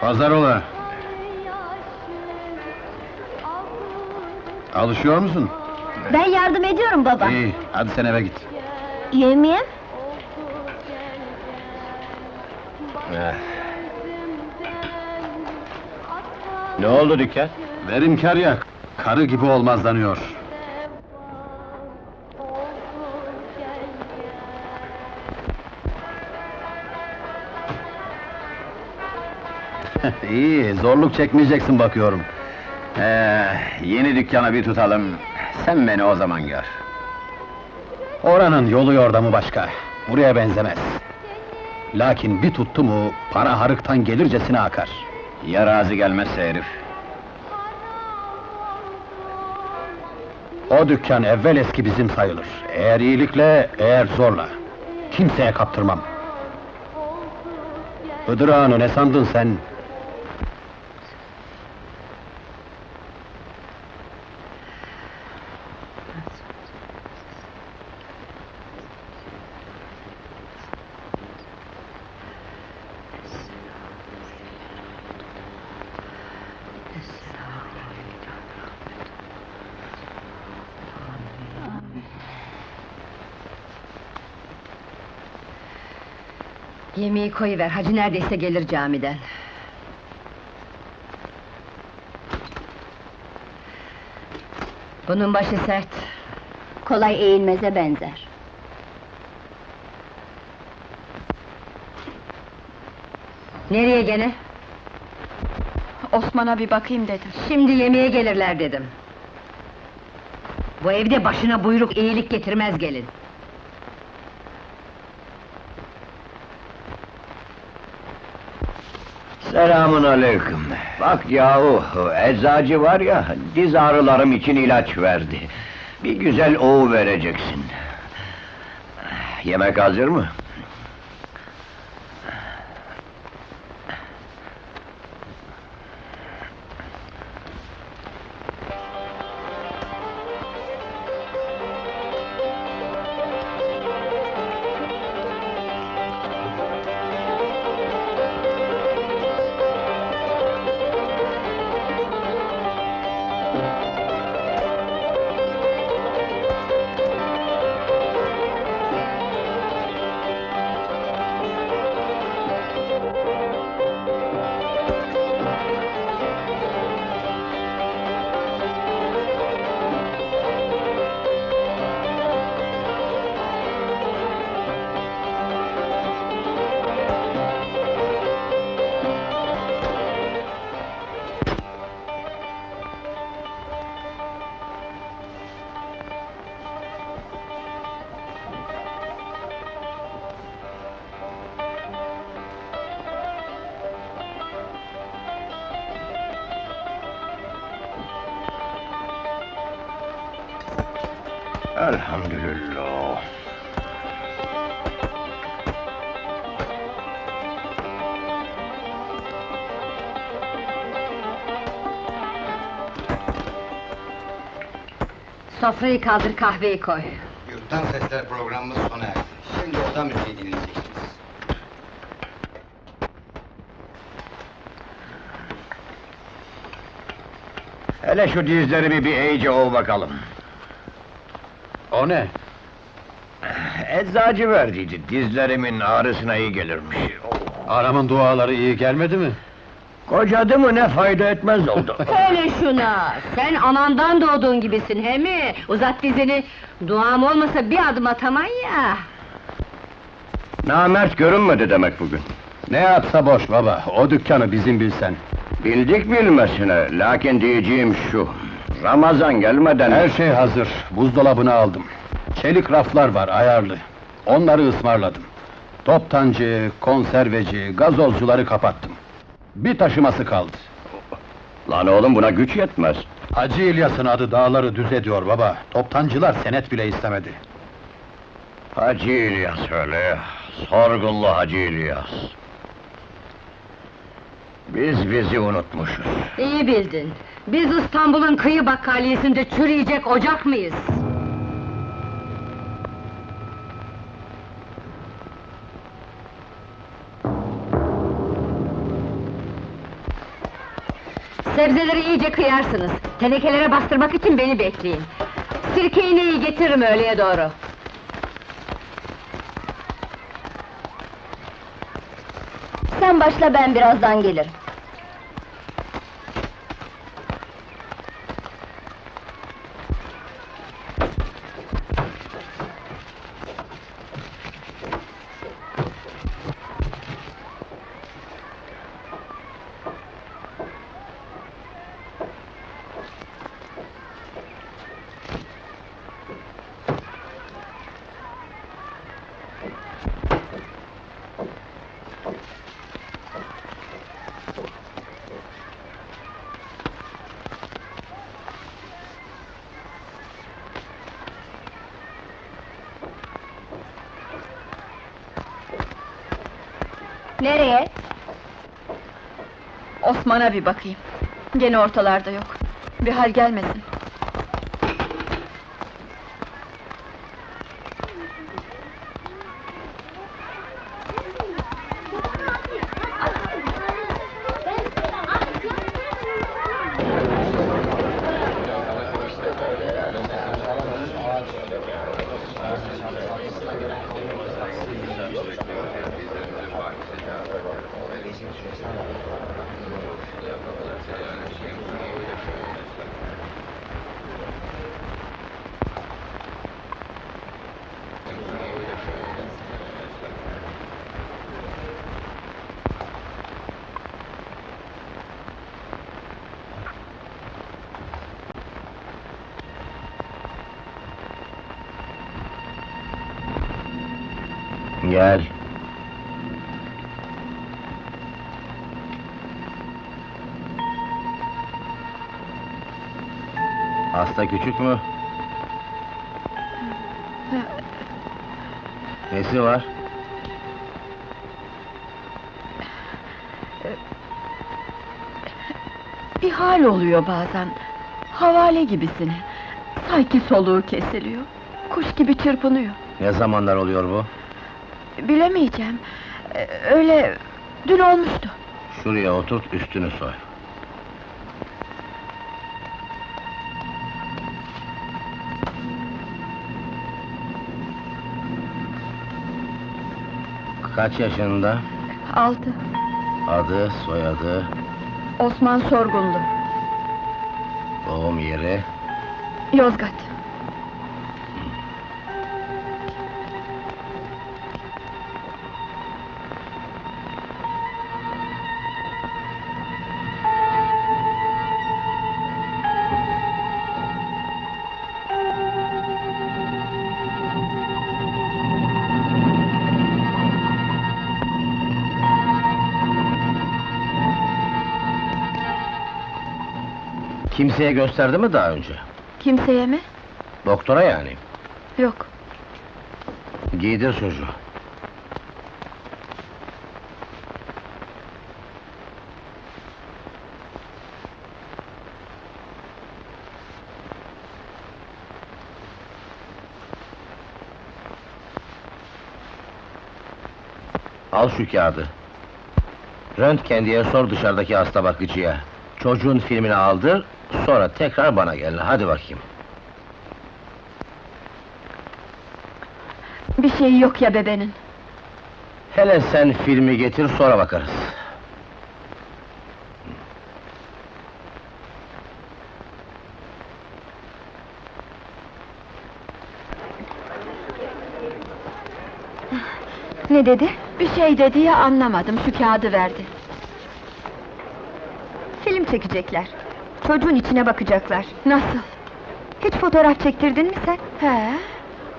Pazar ola. Alışıyor musun? Ben yardım ediyorum baba. İyi, hadi sen eve git. Yemeyeyim. Ne oldu dükkan? Verimkar ya, karı gibi olmazlanıyor. İyi, zorluk çekmeyeceksin bakıyorum. Ee, yeni dükkana bir tutalım, sen beni o zaman gör. Oranın yolu yordamı başka, buraya benzemez. Lakin bir tuttu mu, para harıktan gelircesine akar. Ya razı gelmezse herif? O dükkan evvel eski bizim sayılır. Eğer iyilikle, eğer zorla. Kimseye kaptırmam. Hıdır ağanı ne sandın sen? Yemeği koyuver, hacı neredeyse gelir camiden. Bunun başı sert. Kolay eğilmeze benzer. Nereye gene? Osman'a bir bakayım dedim. Şimdi yemeğe gelirler dedim. Bu evde başına buyruk iyilik getirmez gelin. Selamun aleyküm. Bak yahu, eczacı var ya, diz ağrılarım için ilaç verdi. Bir güzel oğu vereceksin. Yemek hazır mı? Elhamdülillah. Sofrayı kaldır, kahveyi koy. Yurttan Sesler programımız sona erdi. Şimdi oda müziği dinleyeceksiniz. Hele şu dizlerimi bir iyice ov bakalım. O ne? Eczacı verdiydi, dizlerimin ağrısına iyi gelirmiş. Aramın duaları iyi gelmedi mi? Kocadı mı ne fayda etmez oldu. Söyle şuna! Sen anandan doğduğun gibisin he mi? Uzat dizini, duam olmasa bir adım ataman ya! Namert görünmedi demek bugün. Ne yapsa boş baba, o dükkanı bizim bilsen. Bildik bilmesine, lakin diyeceğim şu... Ramazan gelmeden... Her şey hazır, buzdolabını aldım. Çelik raflar var, ayarlı. Onları ısmarladım. Toptancı, konserveci, gazozcuları kapattım. Bir taşıması kaldı. Lan oğlum buna güç yetmez. Hacı İlyas'ın adı dağları düz ediyor baba. Toptancılar senet bile istemedi. Hacı İlyas öyle, sorgullu Hacı İlyas. Biz bizi unutmuşuz. İyi bildin. Biz İstanbul'un kıyı bakkaliyesinde çürüyecek ocak mıyız? Sebzeleri iyice kıyarsınız. Tenekelere bastırmak için beni bekleyin. Sirke iğneyi getiririm öğleye doğru. Sen başla ben birazdan gelirim. Nereye? Osman'a bir bakayım. Gene ortalarda yok. Bir hal gelmesin. Gel. Hasta küçük mü? Nesi var? Bir hal oluyor bazen. Havale gibisin. Sanki soluğu kesiliyor. Kuş gibi çırpınıyor. Ne zamanlar oluyor bu? Bilemeyeceğim. Ee, Öyle dün olmuştu. Şuraya oturt, üstünü soy. Kaç yaşında? Altı. Adı, soyadı, Osman Sorgunlu. doğum yeri... Yozgat. Kimseye gösterdi mi daha önce? Kimseye mi? Doktora yani. Yok. Giydir çocuğu. Al şu kağıdı. Röntgen diye sor dışarıdaki hasta bakıcıya. Çocuğun filmini aldır, sonra tekrar bana gel. Hadi bakayım. Bir şey yok ya bebenin. Hele sen filmi getir, sonra bakarız. Ne dedi? Bir şey dedi ya anlamadım. Şu kağıdı verdi. Film çekecekler. Çocuğun içine bakacaklar. Nasıl? Hiç fotoğraf çektirdin mi sen? He?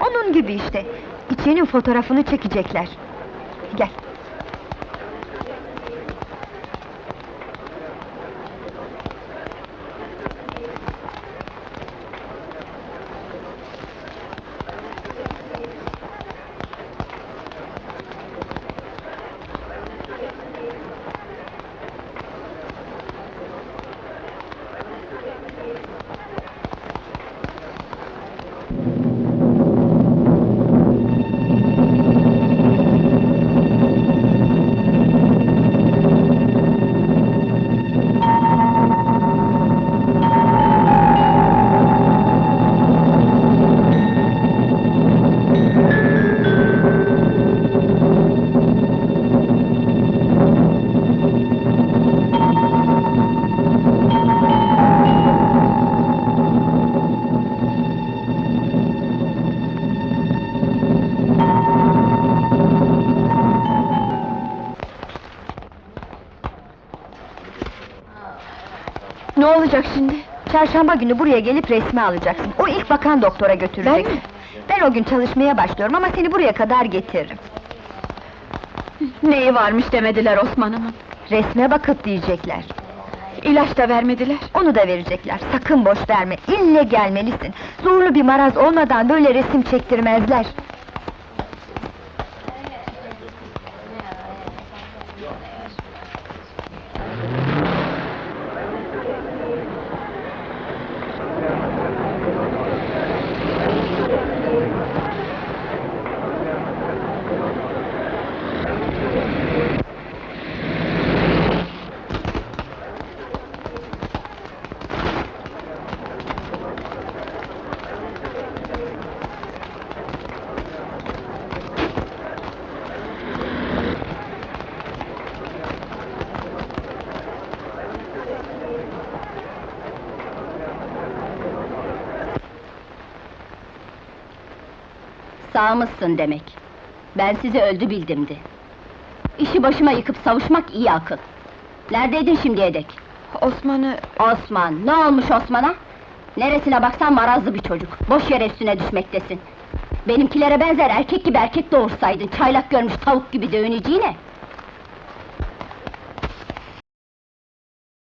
Onun gibi işte. İçinin fotoğrafını çekecekler. Gel. Ne olacak şimdi? Çarşamba günü buraya gelip resmi alacaksın. O ilk bakan doktora götürecek. Ben mi? Ben o gün çalışmaya başlıyorum ama seni buraya kadar getiririm. Neyi varmış demediler Osman'ımın. Resme bakıp diyecekler. İlaç da vermediler. Onu da verecekler. Sakın boş verme. İlle gelmelisin. Zorlu bir maraz olmadan böyle resim çektirmezler. Sağmışsın demek. Ben sizi öldü bildimdi. İşi başıma yıkıp savuşmak iyi akıl. Neredeydin şimdiye dek? Osman'ı... Osman, ne olmuş Osman'a? Neresine baksan marazlı bir çocuk, boş yere üstüne düşmektesin. Benimkilere benzer erkek gibi erkek doğursaydın, çaylak görmüş tavuk gibi dövüneceğine.